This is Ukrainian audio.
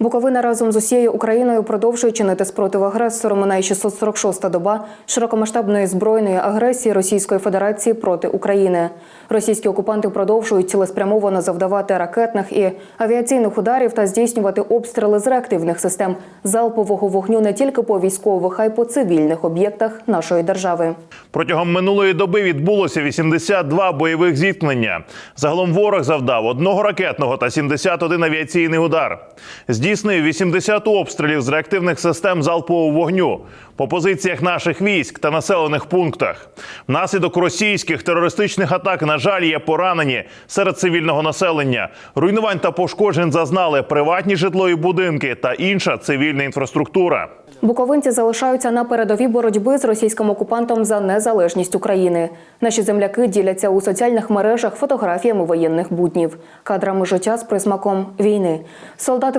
Буковина разом з усією Україною продовжує чинити спротив агресору. Минає 646-та доба широкомасштабної збройної агресії Російської Федерації проти України. Російські окупанти продовжують цілеспрямовано завдавати ракетних і авіаційних ударів та здійснювати обстріли з реактивних систем залпового вогню не тільки по військових, а й по цивільних об'єктах нашої держави. Протягом минулої доби відбулося 82 бойових зіткнення. Загалом ворог завдав одного ракетного та 71 авіаційний удар. Здійснив 80 обстрілів з реактивних систем залпового вогню по позиціях наших військ та населених пунктах. Внаслідок російських терористичних атак, на жаль, є поранені серед цивільного населення. Руйнувань та пошкоджень зазнали приватні житлові будинки та інша цивільна інфраструктура. Буковинці залишаються на передовій боротьби з російським окупантом за незалежність України. Наші земляки діляться у соціальних мережах фотографіями воєнних буднів, кадрами життя з присмаком війни. Солдати,